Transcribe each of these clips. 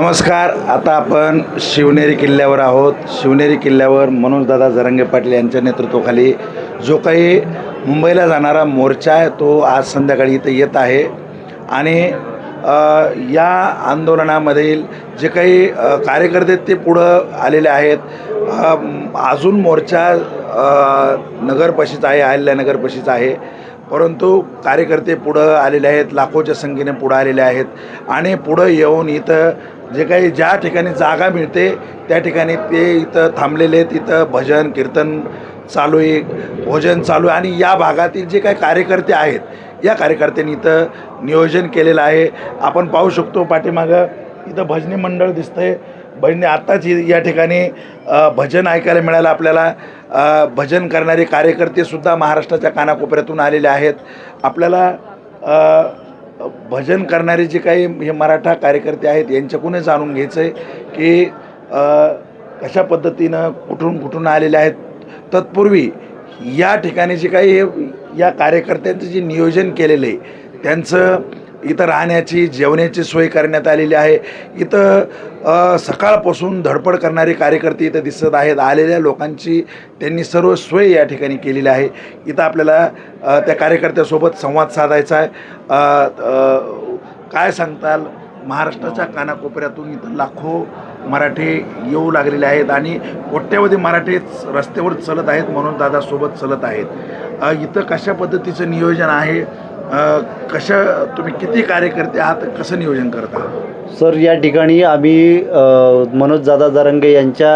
नमस्कार आता आपण शिवनेरी किल्ल्यावर आहोत. शिवनेरी किल्ल्यावर मनोजदादा जरंगे पाटील यांच्या नेतृत्वाखाली जो काही मुंबईला जाणारा मोर्चा आहे तो आज संध्याकाळी इथं येत आहे. आणि या आंदोलनामधील जे काही कार्यकर्ते ते पुढं आलेले आहेत. अजून मोर्चा अ, नगरपाशीच आहे अहिल्यानगरपाशीच आहे. परंतु कार्यकर्ते पुढं आलेले आहेत लाखोच्या संख्येने पुढं आलेले आहेत. आणि पुढं येऊन इथं जे काही ज्या ठिकाणी जागा मिळते त्या ठिकाणी ते इथं थांबलेले आहेत. इथं भजन कीर्तन चालू आहे भोजन चालू आहे. आणि या भागातील जे काही कार्यकर्ते आहेत या कार्यकर्त्यांनी इथं नियोजन केलेलं आहे. आपण पाहू शकतो पाठीमागं इथं भजनी मंडळ दिसतंय. भजनी आत्ताच या ठिकाणी भजन ऐकायला मिळालं आपल्याला. भजन करणारे कार्यकर्तेसुद्धा महाराष्ट्राच्या कानाकोपऱ्यातून आलेले आहेत. आपल्याला भजन करणारे जे काही हे मराठा कार्यकर्ते आहेत यांच्याकडूनच जाणून घ्यायचं आहे की कशा पद्धतीनं कुठून कुठून आलेले आहेत. तत्पूर्वी या ठिकाणी जे काही हे- या कार्यकर्त्यांचं जे नियोजन केलेलं आहे त्यांचं इथं राहण्याची जेवण्याची सोय करण्यात आलेली आहे. इथं सकाळपासून धडपड करणारे कार्यकर्ते इथं दिसत आहेत. आलेल्या लोकांची त्यांनी सर्व सोय या ठिकाणी केलेली आहे. इथं आपल्याला त्या कार्यकर्त्यासोबत संवाद साधायचा आहे. काय सांगताल? महाराष्ट्राच्या कानाकोपऱ्यातून इथं लाखो मराठी येऊ लागलेले आहेत आणि कोट्यावधी मराठी रस्त्यावर चलत आहेत म्हणून दादासोबत चलत आहेत. इथं कशा पद्धतीचं नियोजन आहे? कशा तुम्ही किती कार्यकर्ते आहात? कसं नियोजन करता? सर या ठिकाणी आम्ही मनोज दादा जरंगे यांच्या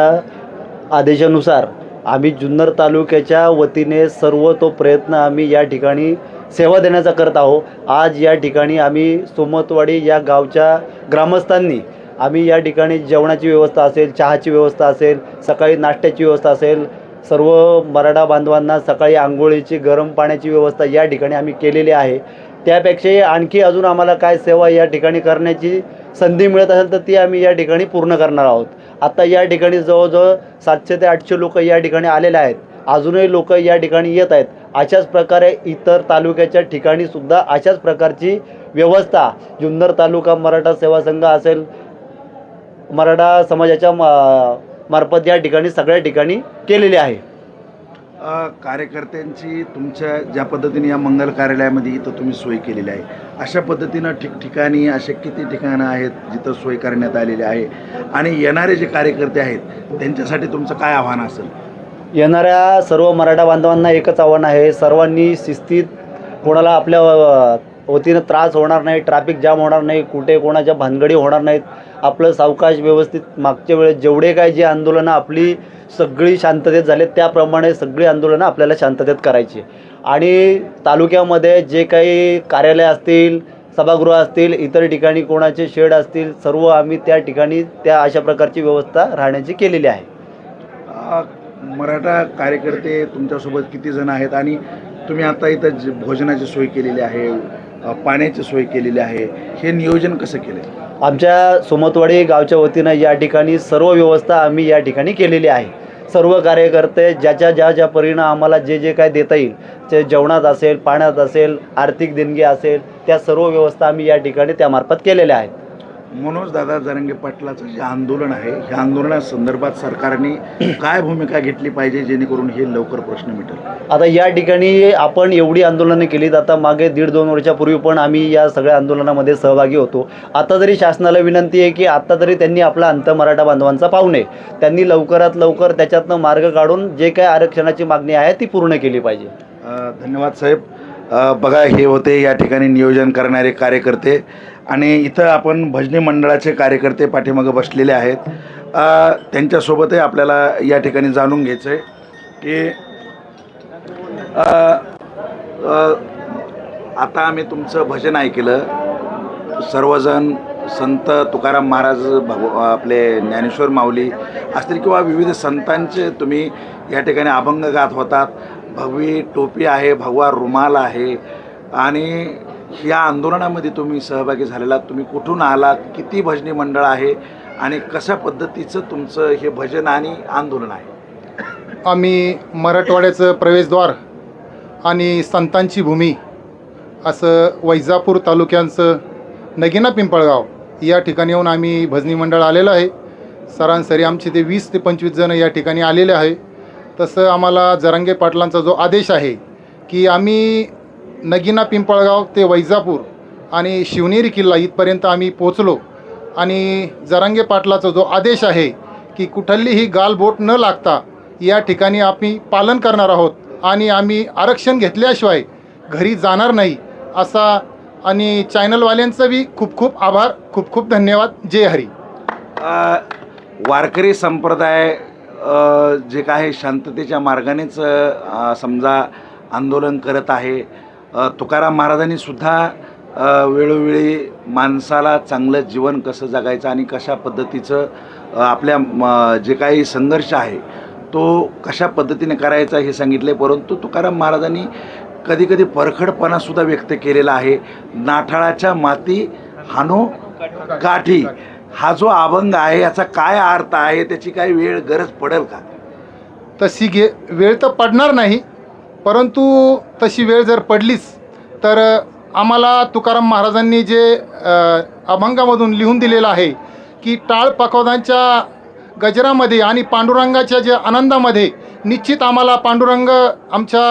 आदेशानुसार आम्ही जुन्नर तालुक्याच्या वतीने सर्व तो प्रयत्न आम्ही या ठिकाणी सेवा देण्याचा करत आहोत. आज या ठिकाणी आम्ही सोमतवाडी या गावच्या ग्रामस्थांनी आम्ही या ठिकाणी जेवणाची व्यवस्था असेल चहाची व्यवस्था असेल सकाळी नाश्त्याची व्यवस्था असेल सर्व मराठा बांधवांना सकाळी आंघोळीची गरम पाण्याची व्यवस्था या ठिकाणी आम्ही केलेली आहे. त्यापेक्षाही आणखी अजून आम्हाला काय सेवा या ठिकाणी करण्याची संधी मिळत असेल तर ती आम्ही या ठिकाणी पूर्ण करणार आहोत. आता या ठिकाणी जवळजवळ सातशे ते आठशे लोक या ठिकाणी आलेले आहेत. अजूनही लोक या ठिकाणी येत आहेत. अशाच प्रकारे इतर तालुक्याच्या ठिकाणी सुद्धा अशाच प्रकारची व्यवस्था जुन्नर तालुका मराठा सेवा संघ असेल मराठा समाजाच्या मार्फत या ठिकाणी सगळ्या ठिकाणी केलेली आहे. कार्यकर्त्यांची तुमच्या ज्या पद्धतीने या मंगल कार्यालयामध्ये इथं तुम्ही सोय केलेली आहे अशा पद्धतीनं ठिकठिकाणी असे किती ठिकाणं आहेत जिथं सोय करण्यात आलेली आहे? आणि येणारे जे कार्यकर्ते आहेत त्यांच्यासाठी तुमचं काय आव्हान असेल? येणाऱ्या सर्व मराठा बांधवांना एकच आव्हान आहे सर्वांनी शिस्तीत कोणाला आपल्या वतीनं त्रास होणार नाही ट्रॅफिक जाम होणार नाही कुठे कोणाच्या भानगडी होणार नाहीत. आपलं सावकाश व्यवस्थित मागच्या वेळेस जेवढे काय जे आंदोलनं आपली सगळी शांततेत झाले त्याप्रमाणे सगळी आंदोलनं आपल्याला शांततेत करायची आणि तालुक्यामध्ये जे काही कार्यालय असतील सभागृह असतील इतर ठिकाणी कोणाचे शेड असतील सर्व आम्ही त्या ठिकाणी त्या अशा प्रकारची व्यवस्था राहण्याची केलेली आहे. मराठा कार्यकर्ते तुमच्यासोबत किती जण आहेत आणि तुम्ही आता इथं भोजनाची सोय केलेली आहे पाण्याची सोय केलेली आहे. हे नियोजन कसं केलं आहे आमच्या सोमतवाडी गावच्या वतीनं या ठिकाणी सर्व व्यवस्था आम्ही या ठिकाणी केलेली आहे. सर्व कार्यकर्ते ज्याच्या ज्या ज्या परीनं आम्हाला जे जे काय देता येईल ते जेवणात असेल पाण्यात असेल आर्थिक देणगी असेल त्या सर्व व्यवस्था आम्ही या ठिकाणी त्यामार्फत केलेल्या आहेत. मनोज दादा जरंगे पाटलाचं जे आंदोलन आहे ह्या आंदोलनासंदर्भात सरकारने काय भूमिका घेतली पाहिजे जेणेकरून हे लवकर प्रश्न मिटेल? आता या ठिकाणी आपण एवढी आंदोलनं केलीत आता मागे दीड दोन वर्षापूर्वी पण आम्ही या सगळ्या आंदोलनामध्ये सहभागी होतो. आता तरी शासनाला विनंती आहे की आता तरी त्यांनी आपला अंत मराठा बांधवांचा पाहू नये. त्यांनी लवकरात लवकर त्याच्यातनं मार्ग काढून जे काय आरक्षणाची मागणी आहे ती पूर्ण केली पाहिजे. धन्यवाद साहेब. बघा हे होते या ठिकाणी नियोजन करणारे कार्यकर्ते. आणि इथं आपण भजनी मंडळाचे कार्यकर्ते पाठीमागं बसलेले आहेत. त्यांच्यासोबतही आपल्याला या ठिकाणी जाणून घ्यायचं आहे की आता आम्ही तुमचं भजन ऐकलं. सर्वजण संत तुकाराम महाराज भगव आपले ज्ञानेश्वर माऊली असतील किंवा विविध संतांचे तुम्ही या ठिकाणी अभंग गात होतात. भगवी टोपी आहे भगवा रुमाल आहे आणि या आंदोलनामध्ये तुम्ही सहभागी झालेला तुम्ही कुठून आलात? किती भजनी मंडळ आहे? आणि कशा पद्धतीचं तुमचं हे भजन आणि आंदोलन आहे? आम्ही मराठवाड्याचं प्रवेशद्वार आणि संतांची भूमी असं वैजापूर तालुक्यांचं नगिना पिंपळगाव या ठिकाणी येऊन आम्ही भजनी मंडळ आलेलं आहे. सरासरी आमचे ते वीस ते पंचवीस जण या ठिकाणी आलेले आहे. तसं आम्हाला जरांगे पाटलांचा जो आदेश आहे की आम्ही नगिना पिंपळगाव ते वैजापूर आणि शिवनेरी किल्ला इथपर्यंत आम्ही पोचलो आणि जरांगे पाटलाचा जो आदेश आहे की कुठलीही गालबोट न लागता या ठिकाणी आम्ही पालन करणार आहोत आणि आम्ही आरक्षण घेतल्याशिवाय घरी जाणार नाही असा आणि चॅनलवाल्यांचा बी खूप खूप आभार खूप खूप धन्यवाद. जय हरी. वारकरी संप्रदाय जे काय शांततेच्या मार्गानेच समजा आंदोलन करत आहे तुकाराम महाराजांनी सुद्धा वेळोवेळी माणसाला चांगलं जीवन कसं जगायचं आणि कशा पद्धतीचं आपल्या म, जे काही संघर्ष आहे तो कशा पद्धतीने करायचा हे सांगितले. परंतु तुकाराम महाराजांनी कधी कधी परखडपणासुद्धा व्यक्त केलेला आहे. नाठाळाच्या माती हानो काठी. हा जो अभंग आहे याचा काय अर्थ आहे त्याची काही वेळ गरज पडेल का? तशी घे वेळ तर पडणार नाही. परंतु तशी वेळ जर पडलीच तर आम्हाला तुकाराम महाराजांनी जे अभंगामधून लिहून दिलेलं आहे की टाळ पकवादांच्या गजरामध्ये आणि पांडुरंगाच्या जे आनंदामध्ये निश्चित आम्हाला पांडुरंग आमच्या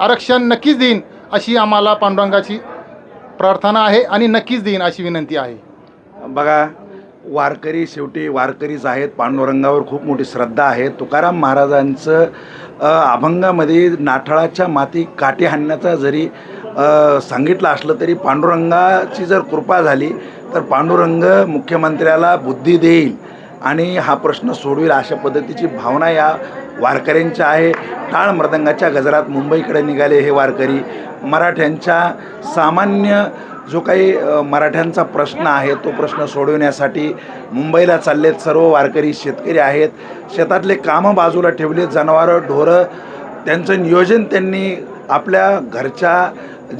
आरक्षण नक्कीच देईन अशी आम्हाला पांडुरंगाची प्रार्थना आहे आणि नक्कीच देईन अशी विनंती आहे. बघा वारकरी शेवटी वारकरीच आहेत. पांडुरंगावर खूप मोठी श्रद्धा आहे. तुकाराम महाराजांचं अभंगामध्ये नाठाळाच्या माती काठी हाणण्याचा जरी सांगितलं असलं तरी पांडुरंगाची जर कृपा झाली तर पांडुरंग मुख्यमंत्र्याला बुद्धी देईल आणि हा प्रश्न सोडवेल अशा पद्धतीची भावना या वारकऱ्यांच्या आहे. टाळ मृदंगाच्या गजरात मुंबईकडे निघाले हे वारकरी. मराठ्यांच्या सामान्य जो काही मराठ्यांचा प्रश्न आहे तो प्रश्न सोडवण्यासाठी मुंबईला चाललेत सर्व वारकरी शेतकरी आहेत. शेतातले कामं बाजूला ठेवले जनावरं ढोरं. त्यांचं नियोजन त्यांनी आपल्या घरच्या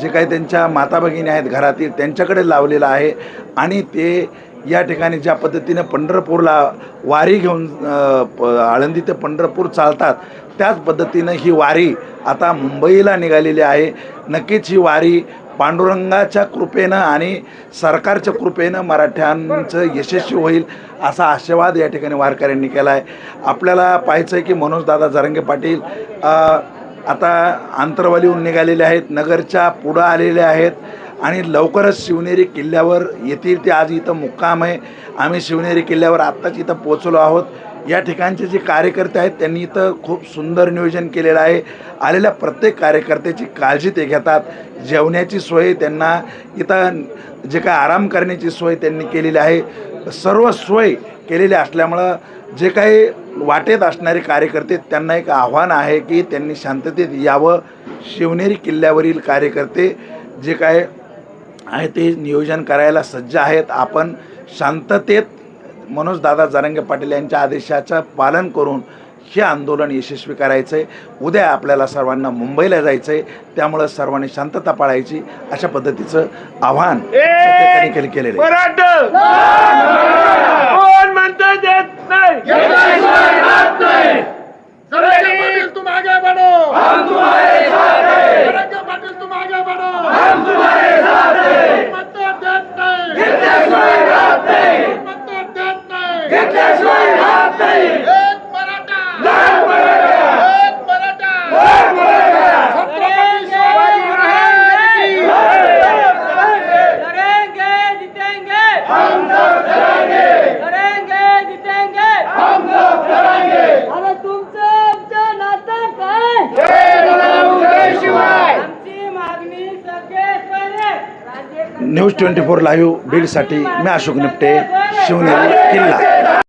जे काही त्यांच्या माता भगिनी आहेत घरातील त्यांच्याकडे लावलेलं आहे. आणि ते या ठिकाणी ज्या पद्धतीनं पंढरपूरला वारी घेऊन प आळंदी ते पंढरपूर चालतात त्याच पद्धतीनं ही वारी आता मुंबईला निघालेली आहे. नक्कीच ही वारी पांडुरंगाच्या कृपेनं आणि सरकारच्या कृपेनं मराठ्यांचं यशस्वी होईल असा आशीर्वाद या ठिकाणी वारकऱ्यांनी केला आहे आपल्याला पाहायचं आहे की मनोजदादा जरंगे पाटील आता आंतरवालीहून निघालेले आहेत नगरच्या पुढं आलेले आहेत आणि लवकरच शिवनेरी किल्ल्यावर येतील. ते आज इथं मुक्काम आहे. आम्ही शिवनेरी किल्ल्यावर आत्ताच इथं पोचलो आहोत. या ठिकाणचे जे कार्यकर्ते आहेत त्यांनी इथं खूप सुंदर नियोजन केलेलं आहे. आलेल्या प्रत्येक कार्यकर्त्याची काळजी ते घेतात. जेवण्याची सोय त्यांना इथं जे काय आराम करण्याची सोय त्यांनी केलेली आहे. सर्व सोय केलेली असल्यामुळं जे काही वाटेत असणारे कार्यकर्ते त्यांना एक आव्हान आहे की त्यांनी शांततेत यावं. शिवनेरी किल्ल्यावरील कार्यकर्ते जे काय आहे ते नियोजन करायला सज्ज आहेत. आपण शांततेत मनोजदादा जरांगे पाटील यांच्या आदेशाचं पालन करून हे आंदोलन यशस्वी करायचं आहे. उद्या आपल्याला सर्वांना मुंबईला जायचं आहे. त्यामुळं सर्वांनी शांतता पाळायची अशा पद्धतीचं आव्हान केलेलं आहे. तुम आगे बढ़ो हम तुम्हारे साथ हैं पाटिल तुम आगे बढ़ो हम तुम्हारे साथ हैं मत देत नाही घेतल्याशिवाय राहत नाही मत देत नाही घेतल्याशिवाय राहत नाही एक मराठा लाख मराठा एक मराठा लाख मराठा छत्रपती शिवाजी महाराज की लड़ेंगे जीतेंगे हम सब लड़ेंगे लड़ेंगे जीतेंगे हम सब लड़ेंगे अरे तुमचं आमचं नातं काय जय गजानन जयशिवाय आमची मागणी सगळेश्वरी राज्य न्यूज ट्वेंटी फोर लाईव्ह बीडसाठी मी अशोक निपटे शिवनेरी किल्ला.